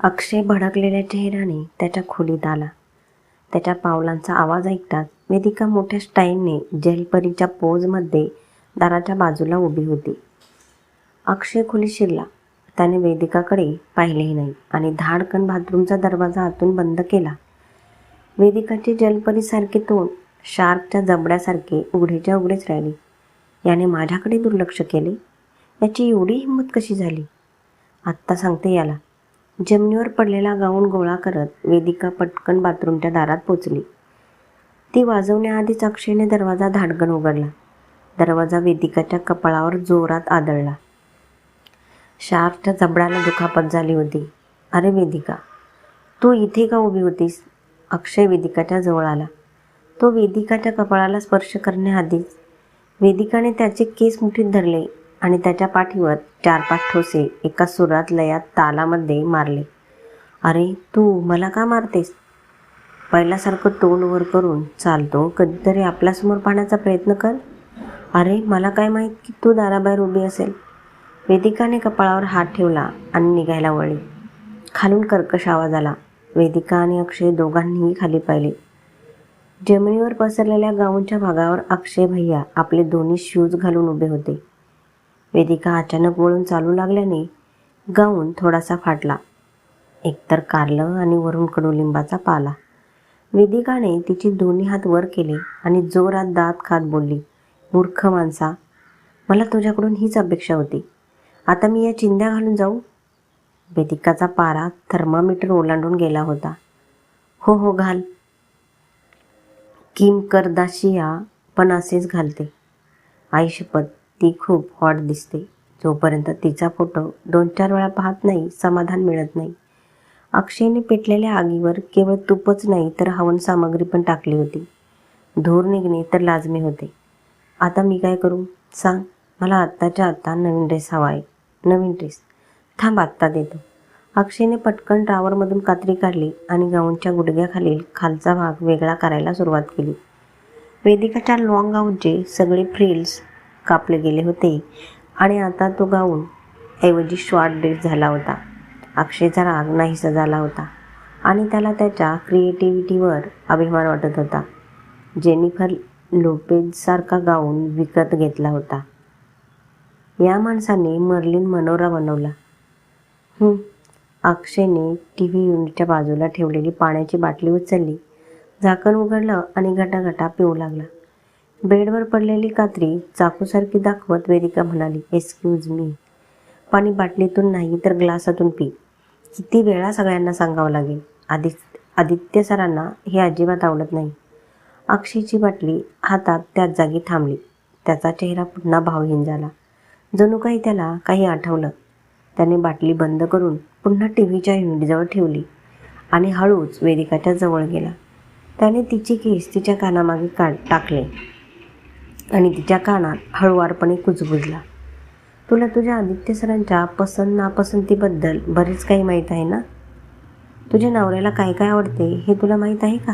अक्षय भडकलेल्या चेहऱ्याने त्याच्या खोलीत आला. त्याच्या पावलांचा आवाज ऐकताच वेदिका मोठ्या स्टाईलने जलपरीच्या पोजमध्ये दाराच्या बाजूला उभी होती. अक्षय खोली शिरला. त्याने वेदिकाकडे पाहिलेही नाही आणि धाडकन बाथरूमचा दरवाजा आतून बंद केला. वेदिकाचे जलपरीसारखे तोंड शार्कच्या जबड्यासारखे उघडेच्या उघडेच राहिले. याने माझ्याकडे दुर्लक्ष केले. याची एवढी हिंमत कशी झाली? आत्ता सांगते याला. जमिनीवर पडलेला गाऊन गोळा करत वेदिका पटकन बाथरूमच्या दारात पोचली. ती वाजवण्याआधीच अक्षयने दरवाजा धाडकन उघडला. दरवाजा वेदिकाच्या कपाळावर जोरात आदळला. शार्कच्या जबड्याला दुखापत झाली होती. अरे वेदिका तू इथे का उभी होतीस? अक्षय वेदिकाच्या जवळ आला. तो वेदिकाच्या कपाळाला स्पर्श करण्याआधीच वेदिकाने त्याचे केस मुठीत धरले. आणि त्याच्या पाठीवर चार पाच ठोसे एका सुरात लयात तालामध्ये मारले. अरे तू मला का मारतेस? पहिल्यासारखं तोंड वर करून चालतो. कधीतरी आपल्यासमोर पाहण्याचा प्रयत्न कर. अरे मला काय माहीत की तू दाराबाहेर उभी असेल. वेदिकाने कपाळावर हात ठेवला आणि निघायला वळली. खालून कर्कश आवाज आला. वेदिका आणि अक्षय दोघांनीही खाली पाहिले. जमिनीवर पसरलेल्या गाऊनच्या भागावर अक्षय भैया आपले दोन्ही शूज घालून उभे होते. वेदिका अचानक वळून चालू लागल्याने गाऊन थोडासा फाटला. एकतर कारलं आणि वरून कडुलिंबाचा पाला. वेदिकाने तिचे दोन्ही हात वर केले आणि जोरात दात खात बोलली मूर्ख माणसा मला तुझ्याकडून हीच अपेक्षा होती. आता मी या चिंध्या घालून जाऊ. वेदिकाचा पारा थर्मामीटर ओलांडून गेला होता. हो हो घाल. किम करदाशिया पण असेच घालते. आई शपथ ती खूप हॉट दिसते. जोपर्यंत तिचा फोटो दोन चार वेळा पाहत नाही समाधान मिळत नाही. अक्षयने पेटलेल्या आगीवर केवळ तूपच नाही तर हवन सामग्री पण टाकली होती. धूर निघणे तर लाजमी होते. आता मी काय करू? सांग. मला आत्ताच्या आत्ता नवीन ड्रेस हवा आहे. नवीन ड्रेस थांब आत्ता देतो. अक्षयने पटकन ड्रावरमधून कात्री काढली आणि गाऊनच्या गुडघ्याखालील खालचा भाग वेगळा करायला सुरुवात केली. वेदिकाच्या लॉंग गाऊनचे सगळे फ्रिल्स कापले गेले होते आणि आता तो गाऊन ऐवजी शॉर्ट डेट झाला होता. अक्षयचा राग नाहीसा झाला होता आणि त्याला त्याच्या क्रिएटिव्हिटीवर अभिमान वाटत होता. जेनिफर लोपेजसारखा गाऊन विकत घेतला होता. या माणसाने मर्लिन मनोरा बनवला. अक्षयने टी व्ही युनिटच्या बाजूला ठेवलेली पाण्याची बाटली उचलली. झाकण उघडलं आणि घटाघटा पिऊ लागला. बेडवर पडलेली कात्री चाकूसारखी दाखवत वेदिका म्हणाली एक्सक्यूज मी पाणी बाटलीतून नाही तर ग्लासातून पी. किती वेळा सगळ्यांना सांगावं लागेल. आदि आदित्य सरांना हे अजिबात आवडत नाही. अक्षयची बाटली हातात त्याच जागी थांबली. त्याचा चेहरा पुन्हा भावहीन झाला. जणू काही त्याला काही आठवलं. त्याने बाटली बंद करून पुन्हा टी व्हीच्या युनिटजवळ ठेवली आणि हळूच वेदिकाच्या जवळ गेला. त्याने तिची केस तिच्या कानामागे काढ टाकले. आणि तिच्या कानात हळुवारपणे कुजबुजला तुला तुझ्या आदित्य सरांच्या पसंत नापसंतीबद्दल बरेच काही माहीत आहे ना? तुझ्या नवऱ्याला काय काय आवडते हे तुला माहीत आहे का?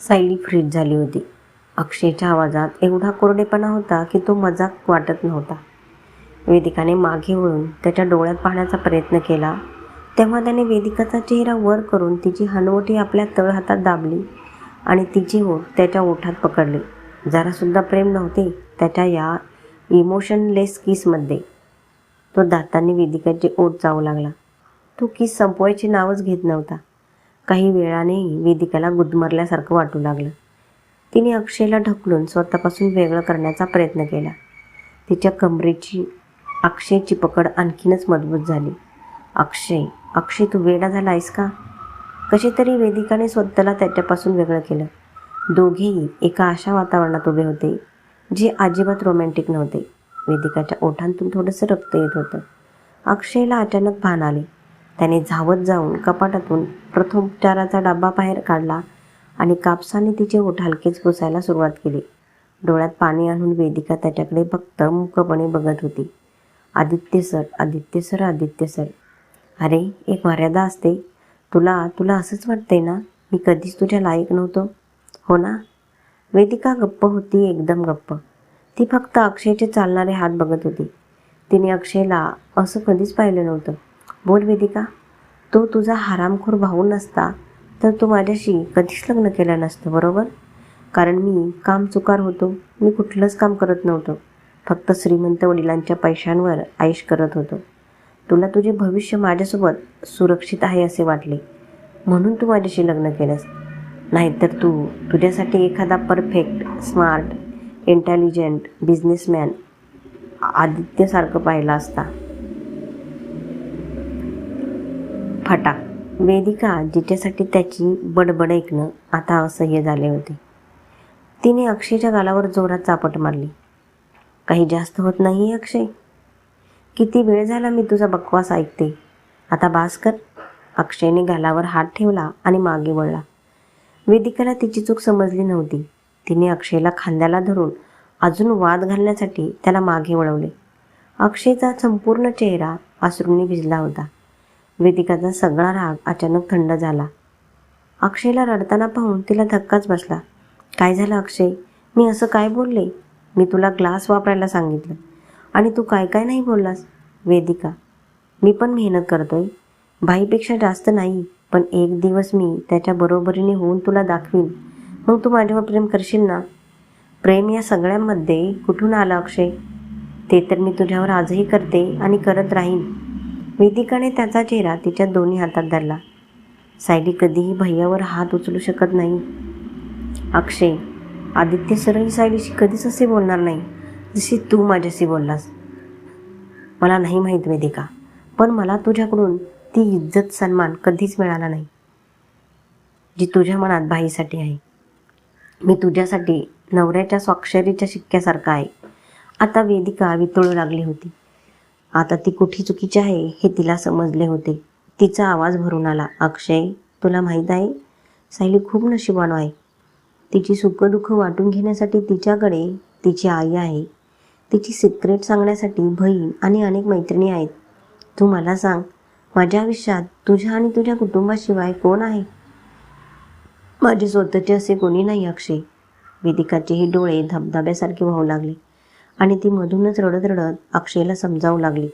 सायली फ्रीज झाली होती. अक्षयच्या आवाजात एवढा कोरडेपणा होता की तो मजाक वाटत नव्हता. वेदिकाने मागे वळून त्याच्या डोळ्यात पाहण्याचा प्रयत्न केला. तेव्हा त्याने वेदिकाचा चेहरा वर करून तिची हनवटी आपल्या तळहातात दाबली. आणि तिची ओठ त्याच्या ओठात पकडली. जरासुद्धा प्रेम नव्हते त्याच्या या इमोशनलेस किसमध्ये तो दातांनी वेदिकाचे ओठ जाऊ लागला. तो किस संपवायचे नावच घेत नव्हता. काही वेळानेही वेदिकाला गुदमरल्यासारखं वाटू लागलं. तिने अक्षयला ढकलून स्वतःपासून वेगळं करण्याचा प्रयत्न केला. तिच्या कमरेची अक्षयची पकड आणखीनच मजबूत झाली. अक्षय अक्षय तू वेडा झाला आहेस का? कशी तरी वेदिकाने स्वतःला त्याच्यापासून वेगळं केलं. दोघेही एका अशा वातावरणात उभे होते जे अजिबात रोमॅन्टिक नव्हते. वेदिकाच्या ओठांतून थोडंसं रक्त येत होतं. अक्षयला अचानक भान आले. त्याने धावत जाऊन कपाटातून प्रथमोपचाराचा डबा बाहेर काढला आणि कापसाने तिचे ओठ हलकेच पुसायला सुरुवात केली. डोळ्यात पाणी आणून वेदिका त्याच्याकडे फक्त मुकपणे बघत होती. Aditya sir Aditya sir Aditya sir. अरे एक मर्यादा असते. तुला तुला असंच वाटतंय ना? मी कधीच तुझ्या लायक नव्हतो. हो ना? वेदिका गप्प होती एकदम गप्प. ती फक्त अक्षयचे चालणारे हात बघत होती. तिने अक्षयला असं कधीच पाहिलं नव्हतं. बोल वेदिका तो तुझा हारामखोर भाऊ नसता तर तू माझ्याशी कधीच लग्न केलं नसतं बरोबर? कारण मी काम चुकार होतो. मी कुठलंच काम करत नव्हतो. फक्त श्रीमंत वडिलांच्या पैशांवर आयुष करत होतो. तुला तुझे भविष्य माझ्यासोबत सुरक्षित आहे असे वाटले. म्हणून तू माझ्याशी लग्न केलंस. नाहीतर तू तुझ्यासाठी एखादा परफेक्ट स्मार्ट इंटेलिजंट बिझनेसमॅन आदित्यसारखं पाहिला असता. फटाक वेदिका जिच्यासाठी त्याची बडबड ऐकणं आता असह्य झाले होते. तिने अक्षयच्या गालावर जोरात चापट मारली. काही जास्त होत नाही अक्षय? किती वेळ झाला मी तुझा बकवास ऐकते? आता बास कर. अक्षयने गालावर हात ठेवला आणि मागे वळला. वेदिकाला तिची चूक समजली नव्हती. तिने अक्षयला खांद्याला धरून अजून वाद घालण्यासाठी त्याला मागे वळवले. अक्षयचा संपूर्ण चेहरा अश्रूंनी भिजला होता. वेदिकाचा सगळा राग अचानक थंड झाला. अक्षयला रडताना पाहून तिला धक्काच बसला. काय झालं अक्षय? मी असं काय बोलले? मी तुला ग्लास वापरायला सांगितलं. आणि तू काय काय नाही बोललास? वेदिका मी पण मेहनत करतोय. भाईपेक्षा जास्त नाही पण एक दिवस मी त्याच्या बरोबरीने होऊन तुला दाखवीन. मग तू माझ्यावर प्रेम करशील ना? प्रेम या सगळ्यांमध्ये कुठून आलं अक्षय? ते तर मी तुझ्यावर आजही करते आणि करत राहीन. वेदिकाने त्याचा चेहरा तिच्या दोन्ही हातात धरला. सायली कधीही भैयावर हात उचलू शकत नाही. अक्षय आदित्य सरळ सायलीशी कधीच असे बोलणार नाही. जशी तू माझ्याशी बोललास. मला नाही माहीत वेदिका पण मला तुझ्याकडून ती इज्जत सन्मान कधीच मिळाला नाही जी तुझ्या मनात बाईसाठी आहे. मी तुझ्यासाठी नवऱ्याच्या स्वाक्षरीच्या शिक्क्यासारखा आहे. आता वेदिका वितळू लागली होती. आता ती कुठे चुकीची आहे हे तिला समजले होते. तिचा आवाज भरून आला. अक्षय तुला माहीत आहे सायली खूप नशिबानो आहे. तिची सुखदुःख वाटून घेण्यासाठी तिच्याकडे तिची आई आहे. तिची सिक्रेट सांगण्यासाठी बहीण आणि अनेक मैत्रिणी आहेत. तू मला सांग माझ्या आयुष्यात तुझ्या आणि तुझ्या कुटुंबाशिवाय कोण आहे? माझे स्वतःचे असे कोणी नाही अक्षय. वेदिकाचेही डोळे धबधब्यासारखे वाहू लागले आणि ती मधूनच रडत रडत अक्षयला समजावू लागली.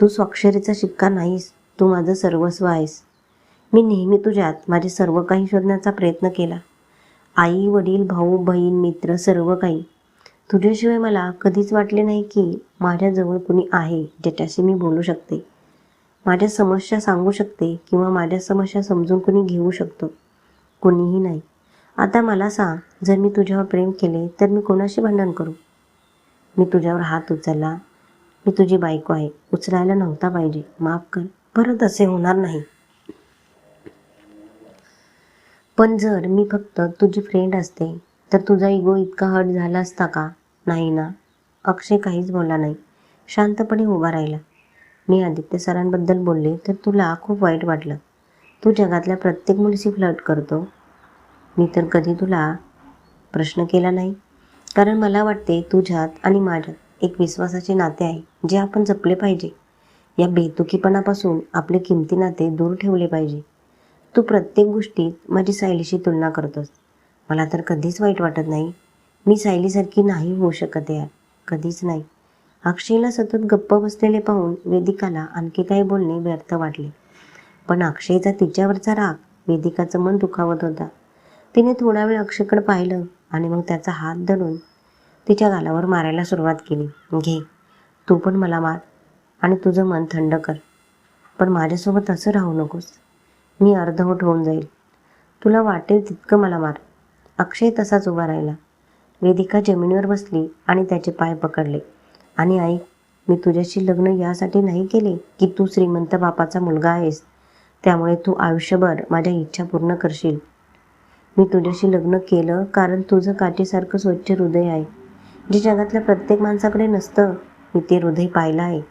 तू स्वाक्षरीचा शिक्का नाहीस तू माझं सर्वस्व आहेस. मी नेहमी तुझ्यात माझे सर्व काही शोधण्याचा प्रयत्न केला. आई वडील भाऊ बहीण मित्र सर्व काही. तुझ्याशिवाय मला कधीच वाटले नाही की माझ्याजवळ कुणी आहे ज्याच्याशी मी बोलू शकते. माझ्या समस्या सांगू शकते किंवा माझ्या समस्या समजून कुणी घेऊ शकतो. कोणीही नाही. आता मला सांग जर मी तुझ्यावर प्रेम केले तर मी कोणाशी भांडण करू? मी तुझ्यावर हात उचलला. मी तुझी बायको आहे. उचलायला नव्हता पाहिजे. माफ कर. परत असे होणार नाही. पण जर मी फक्त तुझी फ्रेंड असते तर तुझा इगो इतका हट झाला असता का? नाही ना. अक्षय काहीच बोलला नाही. शांतपणे उभा राहिला. मी आदित्य सरांबद्दल बोलले तर तुला खूप वाईट वाटलं. तू जगातल्या प्रत्येक मुलीशी फ्लट करतो. मी तर कधी तुला प्रश्न केला नाही. कारण मला वाटते तुझ्यात आणि माझ्यात एक विश्वासाचे नाते आहे जे आपण जपले पाहिजे. या बेतुकीपणापासून आपले किमती नाते दूर ठेवले पाहिजे. तू प्रत्येक गोष्टीत माझी सायलीशी तुलना करतोस. मला तर कधीच वाईट वाटत नाही. मी सायलीसारखी नाही होऊ शकत यार कधीच नाही. अक्षयला सतत गप्प बसलेले पाहून वेदिकाला आणखी काही बोलणे व्यर्थ वाटले. पण अक्षयचा तिच्यावरचा राग वेदिकाचं मन दुखावत होता. तिने थोडा वेळ अक्षयकडे पाहिलं आणि मग त्याचा हात धरून तिच्या गालावर मारायला सुरुवात केली. घे तू पण मला मार आणि तुझं मन थंड कर. पण माझ्यासोबत असं राहू नकोस. मी अर्धवट होऊन जाईल. तुला वाटेल तितकं मला मार. अक्षय तसाच उभा राहिला. वेदिका जमिनीवर बसली आणि त्याचे पाय पकडले. आणि आई मी तुझ्याशी लग्न यासाठी नाही केले की तू श्रीमंत बापाचा मुलगा आहेस. त्यामुळे तू आयुष्यभर माझ्या इच्छा पूर्ण करशील. मी तुझ्याशी लग्न केलं कारण तुझं काठीसारखं स्वच्छ हृदय आहे. जे जगातल्या प्रत्येक माणसाकडे नसतं मी ते हृदय पाहिलं आहे.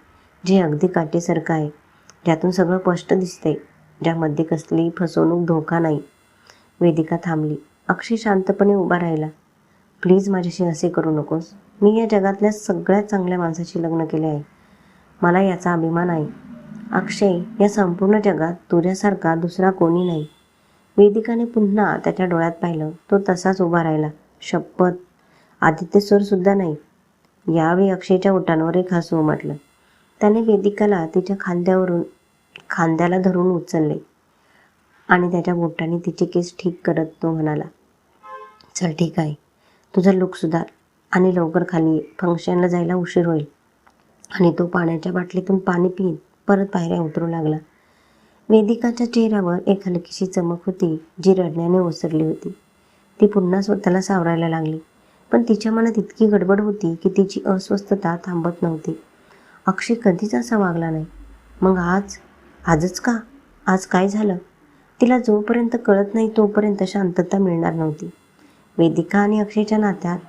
जे अगदी काठीसारखं आहे. ज्यातून सगळं स्पष्ट दिसतंय. ज्यामध्ये कसली फसवणूक धोका नाही. वेदिका थांबली. अक्षय शांतपणे उभा राहिला. प्लीज माझ्याशी असे करू नकोस. मी या जगातल्या सगळ्यात चांगल्या माणसाशी लग्न केले आहे. मला याचा अभिमान आहे. अक्षय या संपूर्ण जगात तुझ्यासारखा दुसरा कोणी नाही. वेदिकाने पुन्हा त्याच्या डोळ्यात पाहिलं. तो तसाच उभा राहिला. शपथ. आदित्य सुद्धा नाही. यावेळी अक्षयच्या ओठांवर एक हसू उमटलं. त्याने वेदिकाला तिच्या खांद्यावरून खांद्याला धरून उचलले आणि त्याच्या बोटाने तिचे केस ठीक करत तो म्हणाला चल ठीक आहे. तुझा लुक सुधार आणि लवकर खाली फंक्शनला जायला उशीर होईल. आणि तो पाण्याच्या बाटलीतून पाणी पित परत पायऱ्या उतरू लागला. वेदिकाच्या चेहऱ्यावर एक हलकीशी चमक होती जी रडण्याने ओसरली होती. ती पुन्हा स्वतःला सावरायला लागली. पण तिच्या मनात इतकी गडबड होती की तिची अस्वस्थता थांबत नव्हती. अक्षय कधीच असा वागला नाही. मग आज? आजच का? आज काय झालं? तिला जोपर्यंत कळत नाही तोपर्यंत शांतता मिळणार नव्हती. वेदिका आणि अक्षयच्या नात्यात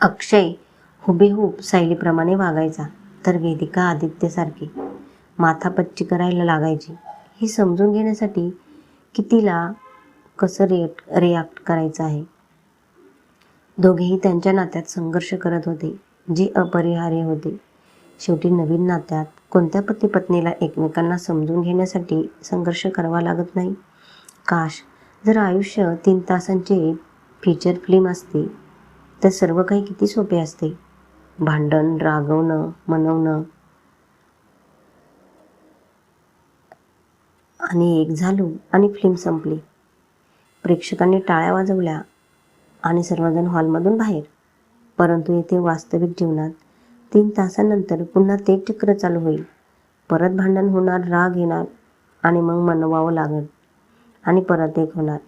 अक्षय हुबेहूब सायलीप्रमाणे वागायचा तर वेदिका आदित्यसारखी माथापच्ची करायला लागायची. हे समजून घेण्यासाठी की तिला कसं रिएक्ट रिॲक्ट करायचं आहे? दोघेही त्यांच्या नात्यात संघर्ष करत होते जे अपरिहार्य होते. शेवटी नवीन नात्यात कोणत्या पती पत्नीला एकमेकांना समजून घेण्यासाठी संघर्ष करावा लागत नाही? काश जर आयुष्य तीन तासांचे फीचर फिल्म असते तर सर्व काही किती सोपे असते? भांडण रागवणं मनवणं. आणि एक झालो आणि फिल्म संपली. प्रेक्षकांनी टाळ्या वाजवल्या आणि सर्वजण हॉलमधून बाहेर. परंतु येथे वास्तविक जीवनात तीन तासानंतर पुन्हा तेच चक्र चालू होईल. परत भांडण होणार राग येणार आणि मग मनवावं लागेल. आणि परत एक होणार.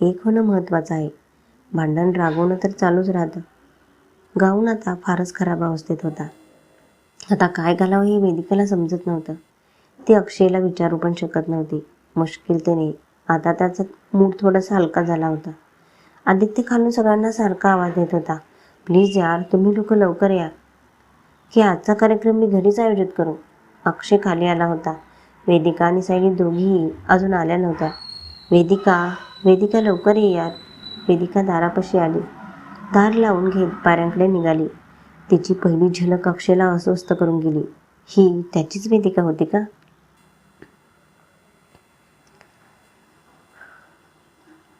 एक होणं महत्त्वाचं आहे. भांडण रागवणं तर चालूच राहतं. गाऊन आता फारच खराब अवस्थेत होता. आता काय घालावं हे वेदिकेला समजत नव्हतं. ती अक्षयला विचारू पण शकत नव्हती. मुश्किलतेने आता त्याचा मूड थोडासा हलका झाला होता. आदित्य खालून सगळ्यांना सारखा आवाज देत होता. प्लीज यार तुम्ही लोक लवकर या. की आजचा कार्यक्रम मी घरीच आयोजित करू. अक्षय खाली आला होता. वेदिका आणि सायली दोघीही अजून आल्या नव्हत्या. वेदिका वेदिका लवकर ये यार. वेदिका दारापाशी आली. दार लावून घेत पाऱ्यांकडे निघाली. तिची पहिली झलक अक्षयला अस्वस्थ करून गेली. ही त्याचीच वेदिका होती का?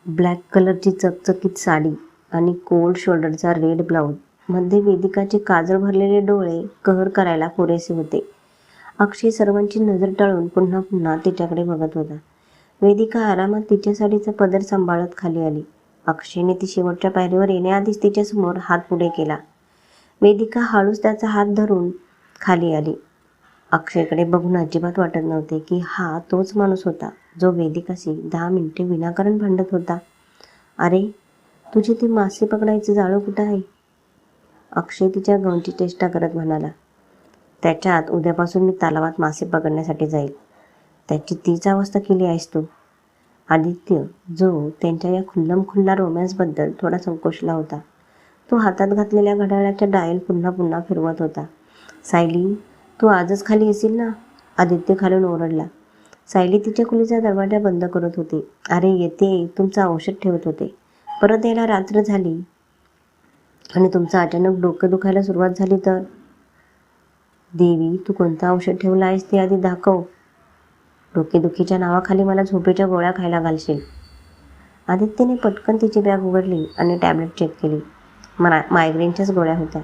ब्लॅक कलरची चकचकीत साडी आणि कोल्ड शोल्डरचा रेड ब्लाऊज. मध्ये वेदिकाचे काजळ भरलेले डोळे कहर करायला पुरेसे होते. अक्षय सर्वांची नजर टाळून पुन्हा पुन्हा तिच्याकडे बघत होता. वेदिका आरामात तिच्यासाठीचा पदर सांभाळत खाली आली. अक्षयने ती शेवटच्या पायरीवर येण्याआधीच तिच्यासमोर हात पुढे केला. वेदिका हळूच त्याचा हात धरून खाली आली. अक्षयकडे बघून अजिबात वाटत नव्हते की हा तोच माणूस होता जो वेदिकाशी दहा मिनिटे विनाकारण भांडत होता. अरे तुझे ते मासे पकडायचं जाळं कुठं आहे? अक्षय तिच्या गवंची चेष्टा करत म्हणाला. त्याच्यात उद्यापासून मी तलावात मासे पकडण्यासाठी जाईल. त्याची तीच अवस्था केली आहेस तू? आदित्य जो त्यांच्या या खुल्लम खुल्ला रोमॅन्सबद्दल थोडा संकोचला होता तो हातात घातलेल्या घड्याळाच्या डायल पुन्हा पुन्हा फिरवत होता. सायली तू आजच खाली येशील ना? आदित्य खालून ओरडला. सायली तिच्या खोलीचा दरवाजा बंद करत होती. अरे येते. तुमचं औषध ठेवत होते. परत यायला रात्र झाली. आणि तुमचं अचानक डोकं दुखायला सुरुवात झाली तर? देवी तू कोणतं औषध ठेवलं आहेस ते आधी दाखव. डोकेदुखीच्या नावाखाली मला झोपेच्या गोळ्या खायला घालशील. आदित्यने पटकन तिची बॅग उघडली आणि टॅबलेट चेक केली. मला मायग्रेनच्याच गोळ्या होत्या.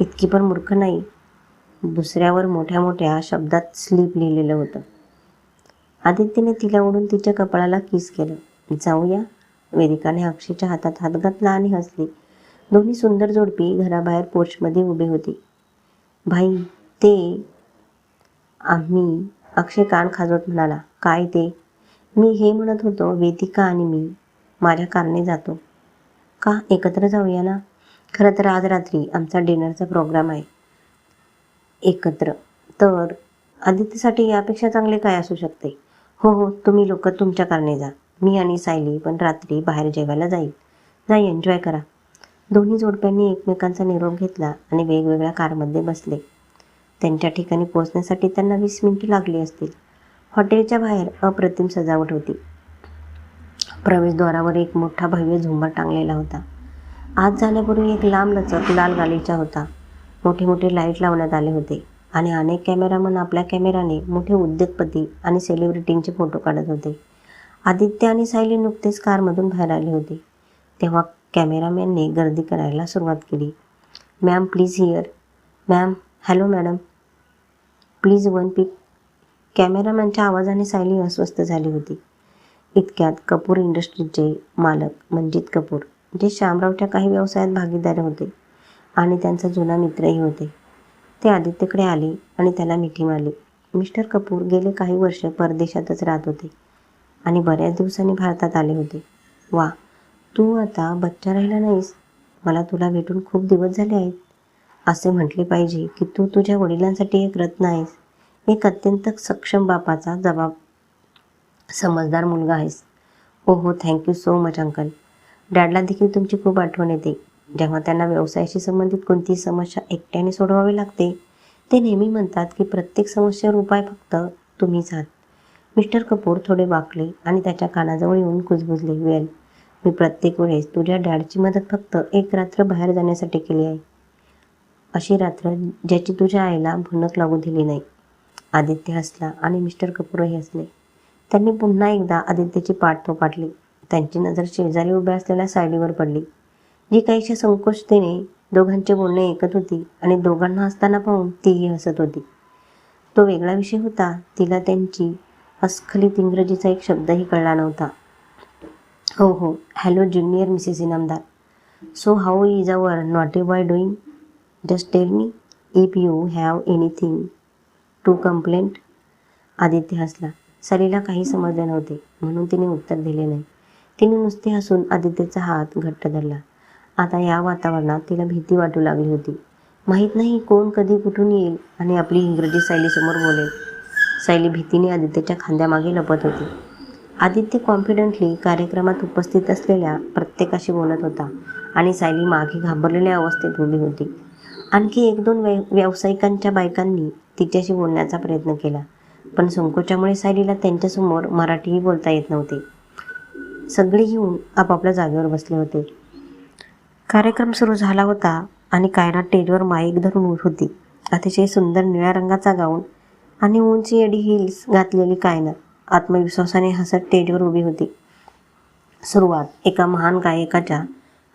इतकी पण मूर्ख नाही. दुसऱ्यावर मोठ्या मोठ्या शब्दात स्लीप लिहिलेलं होतं. आदित्यने तिला ओढून तिच्या कपाळाला किस केलं. जाऊया. वेदिकाने अक्षयच्या हातात हात घातला आणि हसली. दोन्ही सुंदर जोडपी घराबाहेर पोर्चमध्ये उभी होती. भाई ते आम्ही अक्षय कान खाजवत म्हणाला काय ते? मी हे म्हणत होतो वेदिका आणि मी. माझ्या कारने जातो. का? एकत्र जाऊया ना? खरं तर आज रात्री आमचा डिनरचा प्रोग्राम आहे. एकत्र? तर आदित्यसाठी यापेक्षा चांगले काय असू शकते? हो हो तुम्ही लोक तुमच्या कारने जा. मी आणि सायली पण रात्री बाहेर जेवायला जाईल. जा एन्जॉय करा. दोन्ही जोडप्यांनी एकमेकांचा निरोप घेतला आणि वेगवेगळ्या कारमध्ये बसले. त्यांच्या ठिकाणी पोहोचण्यासाठी त्यांना वीस मिनिटं लागली असतील. हॉटेलच्या बाहेर अप्रतिम सजावट होती. प्रवेशद्वारावर एक मोठा भव्य झुंबर टांगलेला होता. आत जाण्यापूर्वी एक लांब लचक लाल गालीचा होता. मोठे मोठे लाइट लावण्यात आले होते आणि अनेक कॅमेरामन आपल्या कॅमेराने मोठे उद्योगपती आणि सेलिब्रिटींचे फोटो काढत होते. आदित्य आणि सायली नुकतेच कारमधून बाहेर आले होते. तेव्हा कॅमेरामॅनने गर्दी करायला सुरुवात केली. Ma'am please here. Ma'am hello madam. Please one pic. कॅमेरामॅनच्या आवाजाने सायली अस्वस्थ झाली होती. इतक्यात कपूर इंडस्ट्रीजचे मालक मंजित कपूर जे श्यामरावच्या काही व्यवसायात भागीदार होते आणि त्यांचा जुना मित्रही होते. ते आदित्यकडे आले आणि त्याला मिठी मारली. मिस्टर कपूर गेले काही वर्ष परदेशातच राहत होते आणि बऱ्याच दिवसांनी भारतात आले होते. वा तू आता बच्चा राहिला नाहीस? मला तुला भेटून खूप दिवस झाले आहेत. असे म्हटले पाहिजे की तू तुझ्या वडिलांसाठी एक रत्न आहेस. एक अत्यंत सक्षम बापाचा जबाब समजदार मुलगा आहेस. ओ हो thank you so much uncle डॅडला देखील तुमची खूप आठवण येते. जेव्हा त्यांना व्यवसायाशी संबंधित कोणतीही समस्या एकट्याने सोडवावी लागते ते नेहमी म्हणतात की प्रत्येक समस्येवर उपाय फक्त तुम्हीच आहात. मिस्टर कपूर थोडे वाकले आणि त्याच्या कानाजवळ येऊन कुजबुजले. वेल मी प्रत्येक वेळेस तुझ्या डॅडची मदत फक्त एक रात्र बाहेर जाण्यासाठी केली आहे. अशी रात्र ज्याची तुझ्या आईला भुनक लागू दिली नाही. आदित्य हसला आणि मिस्टर कपूरही हसले. त्यांनी पुन्हा एकदा आदित्यची पाठ थोपाटली. त्यांची नजर शेजारी उभ्या असलेल्या सायलीवर पडली. जी काहीशा संकोचतेने दोघांचे बोलणे ऐकत होती आणि दोघांना हसताना पाहून तीही हसत होती. तो वेगळा विषय होता. तिला त्यांची अस्खलित इंग्रजीचा एक शब्दही कळला नव्हता. हो हो. Hello junior missus Inamdar. So how is our naughty boy doing Just tell me if you have anything to complaint Aditya हसला. सलीला काही समजले नव्हते म्हणून तिने उत्तर दिले नाही. तिने नुसते हसून आदित्यचा हात घट्ट धरला. आता या वातावरणात तिला भीती वाटू लागली होती. माहीत नाही कोण कधी कुठून येईल आणि आपली इंग्रजी सायलीसमोर बोलेल. सायली भीतीने आदित्यच्या खांद्यामागे लपत होती. आदित्य कॉन्फिडंटली कार्यक्रमात उपस्थित असलेल्या प्रत्येकाशी बोलत होता आणि सायली मागे घाबरलेल्या अवस्थेत उभी होती. आणखी एक दोन व्य व्यावसायिकांच्या बायकांनी तिच्याशी बोलण्याचा प्रयत्न केला. पण संकोचामुळे सायलीला त्यांच्यासमोर मराठीही बोलता येत नव्हते. सगळे येऊन आपापल्या जागेवर बसले होते. कार्यक्रम सुरू झाला होता आणि कायना टेजवर माईक धरून होती. अतिशय सुंदर निळ्या रंगाचा गाऊन आणि उंची एडी हिल्स घातलेली कायना आत्मविश्वासाने हसत स्टेजवर उभी होती. सुरुवात एका महान गायकाच्या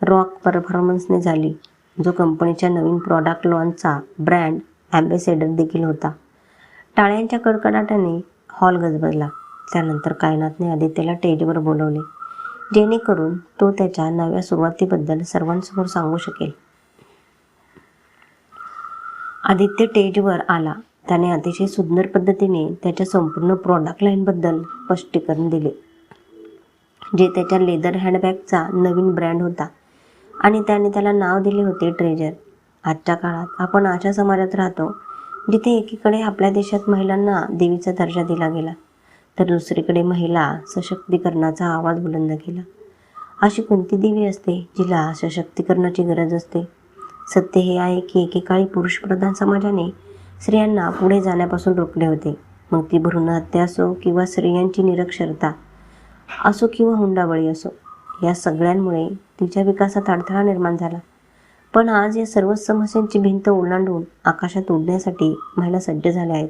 रॉक परफॉर्मन्सने झाली. जो कंपनीच्या नवीन प्रॉडक्ट लॉन्चचा ब्रँड ॲम्बेसेडर देखील होता. टाळ्यांच्या कडकडाटाने हॉल गजबजला. त्यानंतर कायनातने आदित्यला टेजवर बोलवले. जेणेकरून तो त्याच्या नव्या सुरुवातीबद्दल सर्वांसमोर सांगू शकेल. आदित्य टेजवर आला. त्याने अतिशय सुंदर पद्धतीने त्याच्या संपूर्ण प्रॉडक्ट लाईनबद्दल स्पष्टीकरण दिले. जे त्याच्या लेदर हँडबॅगचा नवीन ब्रँड होता. आणि त्याने त्याला नाव दिले होते ट्रेजर आजच्या काळात आपण अशा समाजात राहतो जिथे एकीकडे आपल्या देशात महिलांना देवीचा दर्जा दिला गेला तर दुसरीकडे महिला सशक्तीकरणाचा आवाज बुलंद केला. अशी कोणती देवी असते जिला सशक्तीकरणाची गरज असते? सत्य हे आहे की एकेकाळी पुरुषप्रधान समाजाने स्त्रियांना पुढे जाण्यापासून रोखले होते. मग ती भ्रूणहत्या असो किंवा स्त्रियांची निरक्षरता असो किंवा हुंडाबळी असो या सगळ्यांमुळे तिच्या विकासात अडथळा निर्माण झाला. पण आज या सर्व समस्यांची भिंत ओलांडून आकाशात उडण्यासाठी महिला सज्ज झाल्या आहेत.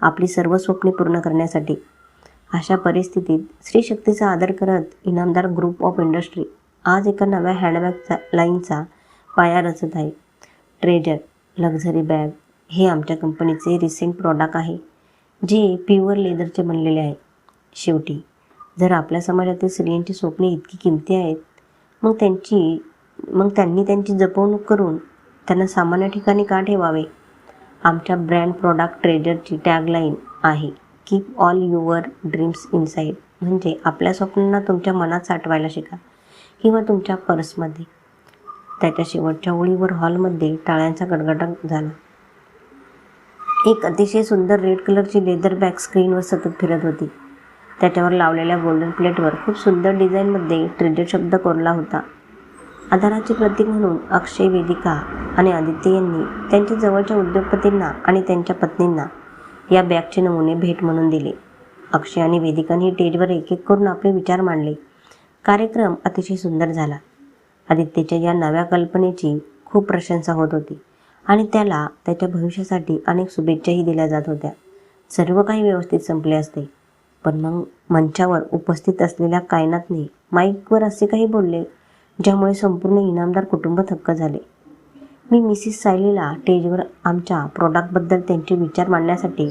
आपली सर्व स्वप्ने पूर्ण करण्यासाठी. अशा परिस्थितीत स्त्रीशक्तीचा आदर करत इनामदार ग्रुप ऑफ इंडस्ट्री आज एका नव्या हँडबॅगचा लाईनचा पाया रचत आहे. ट्रेजर लक्झरी बॅग हे आमच्या कंपनीचे रिसेंट प्रॉडक्ट आहे जे प्युअर लेदरचे बनलेले आहे. शेवटी जर आपल्या समाजातील स्त्रियांची स्वप्ने इतकी किमती आहेत मग त्यांची मग त्यांनी त्यांची जपवणूक करून त्यांना सामान्य ठिकाणी का ठेवावे? आमच्या ब्रँड प्रॉडक्ट ट्रेजरची टॅगलाईन आहे keep all your dreams inside. म्हणजे आपल्या स्वप्नांना तुमच्या मनात साठवायला शिका किंवा तुमच्या पर्समध्ये. त्याच्या शेवटच्या ओळीवर हॉलमध्ये टाळ्यांचा गडगडाट झाला. एक अतिशय सुंदर रेड कलरची लेदर बॅग स्क्रीनवर सतत फिरत होती. त्याच्यावर लावलेल्या गोल्डन प्लेटवर खूप सुंदर डिझाईनमध्ये ट्रेडेड शब्द कोरला होता. आधाराचे प्रतीक म्हणून अक्षय वेदिका आणि आदित्य यांनी त्यांच्या जवळच्या उद्योगपतींना आणि त्यांच्या पत्नींना या बॅगचे नमुने भेट म्हणून दिले. अक्षय आणि वेदिकांनी स्टेजवर एक एक करून आपले विचार मांडले. कार्यक्रम अतिशय सुंदर झाला. आदित्यच्या या नव्या कल्पनेची खूप प्रशंसा होत होती आणि त्याला त्याच्या भविष्यासाठी अनेक शुभेच्छाही दिल्या जात होत्या. सर्व काही व्यवस्थित संपले असते. पण मग मंचावर उपस्थित असलेल्या कायनातने माईकवर असे काही बोलले ज्यामुळे संपूर्ण इनामदार कुटुंब थक्क झाले. मी मिसिस सायलीला स्टेजवर आमच्या प्रॉडक्टबद्दल त्यांचे विचार मांडण्यासाठी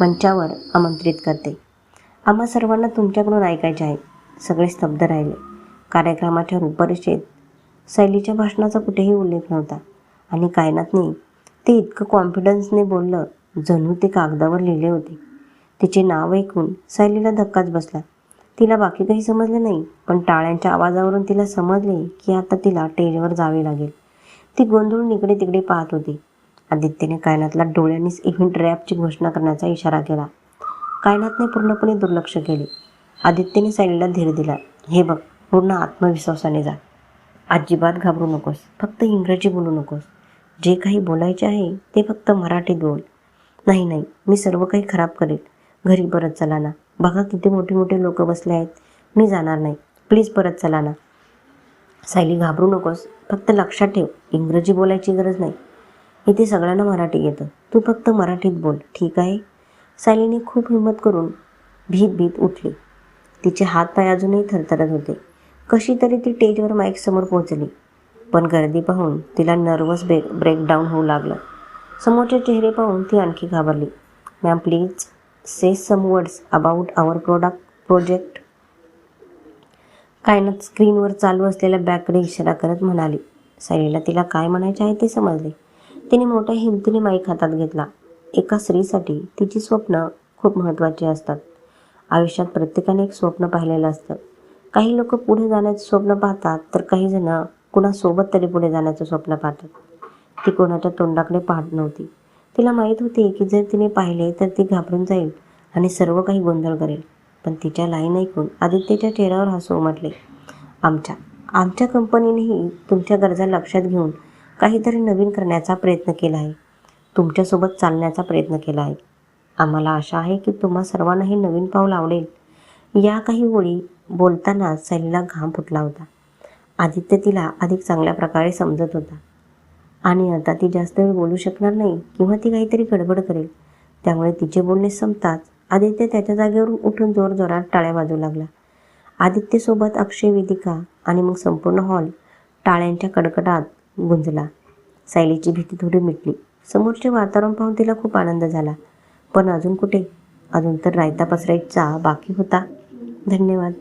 मंचावर आमंत्रित करते. आम्हा सर्वांना तुमच्याकडून ऐकायचे आहे. सगळे स्तब्ध राहिले. कार्यक्रमाच्या रूपरेषेत शैलीच्या भाषणाचा कुठेही उल्लेख नव्हता आणि कायनातने ते इतकं कॉन्फिडन्सने बोललं जणू ते कागदावर लिहिले होते. तिचे नाव ऐकून सैलीला धक्काच बसला. तिला बाकी काही समजले नाही पण टाळ्यांच्या आवाजावरून तिला समजले की आता तिला स्टेजवर जावे लागेल. ती गोंधळून इकडे तिकडे पाहत होती. आदित्यने कायनातला डोळ्यांनीच इव्हेंट रॅपची घोषणा करण्याचा इशारा केला. कायनातने पूर्णपणे दुर्लक्ष केले. आदित्यने सायलीला धीर दिला. हे बघ पूर्ण आत्मविश्वासाने जा. अजिबात घाबरू नकोस. फक्त इंग्रजी बोलू नकोस. जे काही बोलायचे आहे ते फक्त मराठीत बोल. नाही नाही मी सर्व काही खराब करेल. घरी परत चला ना. बघा किती मोठे मोठे लोक बसले आहेत. मी जाणार नाही. प्लीज परत चला ना. सायली घाबरू नकोस. फक्त लक्षात ठेव. इंग्रजी बोलायची गरज नाही. इथे सगळ्यांना मराठी येतं. तू फक्त मराठीत बोल. ठीक आहे? सायलीने खूप हिंमत करून भीत भीत उठली. तिचे हात पाय अजूनही थरथरत होते. कशी तरी ती स्टेजवर माईकसमोर पोहोचली. पण गर्दी पाहून तिला नर्वस ब्रेक ब्रेकडाऊन होऊ लागलं. समोरचे चेहरे पाहून ती आणखी घाबरली. Ma'am please say some words about our product project Kaynat स्क्रीनवर चालू असलेल्या बॅगकडे इशारा करत म्हणाली. सायलीला तिला काय म्हणायचे आहे ते समजले. तिने मोठ्या हिमतीने माईक हातात घेतला. एका स्त्रीसाठी तिची स्वप्न खूप महत्त्वाची असतात. आयुष्यात प्रत्येकाने एक स्वप्न पाहिलेलं असतं. काही लोक पुढे जाण्याचं स्वप्न पाहतात तर काही जण कुणासोबत तरी पुढे जाण्याचं स्वप्न पाहतात. ती कोणाच्या तोंडाकडे पाहत नव्हती. तिला माहीत होते की जर तिने पाहिले तर ती घाबरून जाईल आणि सर्व काही गोंधळ करेल. पण तिच्या लाईन ऐकून आदित्यच्या चेहऱ्यावर हसू उमटले. आमच्या आमच्या कंपनीनेही तुमच्या गरजा लक्षात घेऊन काहीतरी नवीन करण्याचा प्रयत्न केला आहे. तुमच्यासोबत चालण्याचा प्रयत्न केला आहे. आम्हाला आशा आहे की तुम्हा सर्वांना हे नवीन पाऊल आवडेल. या काही ओळी बोलताना सैलीला घाम फुटला होता. आदित्य तिला अधिक चांगल्या प्रकारे समजत होता. आणि आता ती जास्त वेळ बोलू शकणार नाही किंवा ती काहीतरी गडबड करेल. त्यामुळे तिचे बोलणे संपताच आदित्य त्याच्या जागेवरून उठून जोरजोरात टाळ्या बाजू लागला. आदित्यसोबत अक्षय वेदिका आणि मग संपूर्ण हॉल टाळ्यांच्या कडकडात गुंजला. सायलीची भीती थोडी मिटली. समोरचे वातावरण पाहून तिला खूप आनंद झाला. पण अजून कुठे? अजून तर रायता पसरायचा बाकी होता. धन्यवाद.